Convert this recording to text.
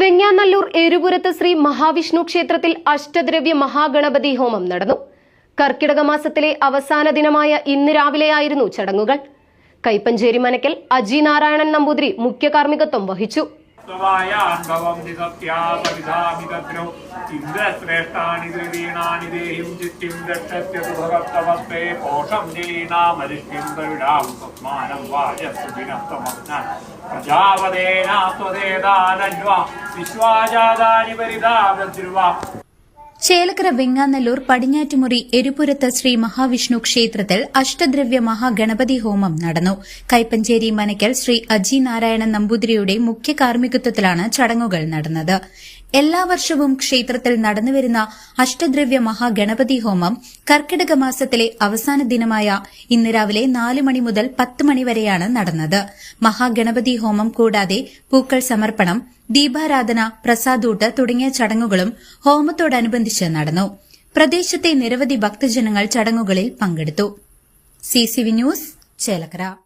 വെങ്ങാനല്ലൂർ ഏരുപുരത്ത് ശ്രീ മഹാവിഷ്ണു ക്ഷേത്രത്തിൽ അഷ്ടദ്രവ്യ മഹാഗണപതി ഹോമം നടന്നു. കർക്കിടക മാസത്തിലെ അവസാന ദിനമായ ഇന്ന് രാവിലെയായിരുന്നു ചടങ്ങുകൾ. കൈപ്പഞ്ചേരി മനക്കൽ അജി നാരായണൻ നമ്പൂതിരി മുഖ്യ കാർമ്മികത്വം വഹിച്ചു. സ്വവായാൻഭവം നിസത്യാസവിധാമിതഗ്രോ ഇന്ദ്രശ്രേഷ്ഠാനി ദ്രവീണാനി ദേഹിം ചിത്തിം पोषं ഭഗത്തവസ്തേ പോഷം നീനാമരിഷ്ടിം പ്രവിടാം സത്മാനം വാചസ്തു ദിനസ്തമഗ്ന പ്രജാപതേനാസ്വദേതാനന്വ വിശ്വാജാതാനി പരിതാപദ്രുവ. ചേലക്കര വെങ്ങാനല്ലൂർ പടിഞ്ഞാറ്റുമുറി എരുപുരത്ത് ശ്രീ മഹാവിഷ്ണു ക്ഷേത്രത്തിൽ അഷ്ടദ്രവ്യ മഹാഗണപതി ഹോമം നടന്നു. കൈപ്പഞ്ചേരി മനയ്ക്കൽ ശ്രീ അജി നാരായണൻ നമ്പൂതിരിയുടെ മുഖ്യ കാർമ്മികത്വത്തിലാണ് ചടങ്ങുകൾ നടന്നത്. എല്ലാ വർഷവും ക്ഷേത്രത്തിൽ നടന്നുവരുന്ന അഷ്ടദ്രവ്യ മഹാഗണപതി ഹോമം കർക്കിടക മാസത്തിലെ അവസാന ദിനമായ ഇന്ന് രാവിലെ നാല് മണി മുതൽ പത്ത് മണിവരെയാണ് നടന്നത്. മഹാഗണപതി ഹോമം കൂടാതെ പൂക്കൾ സമർപ്പണം ദീപാരാധന പ്രസാദൂട്ട് തുടങ്ങിയ ചടങ്ങുകളും ഹോമത്തോടനുബന്ധിച്ച് നടന്നു. പ്രദേശത്തെ നിരവധി ഭക്തജനങ്ങൾ ചടങ്ങുകളിൽ പങ്കെടുത്തു. CCV news Chelakkara.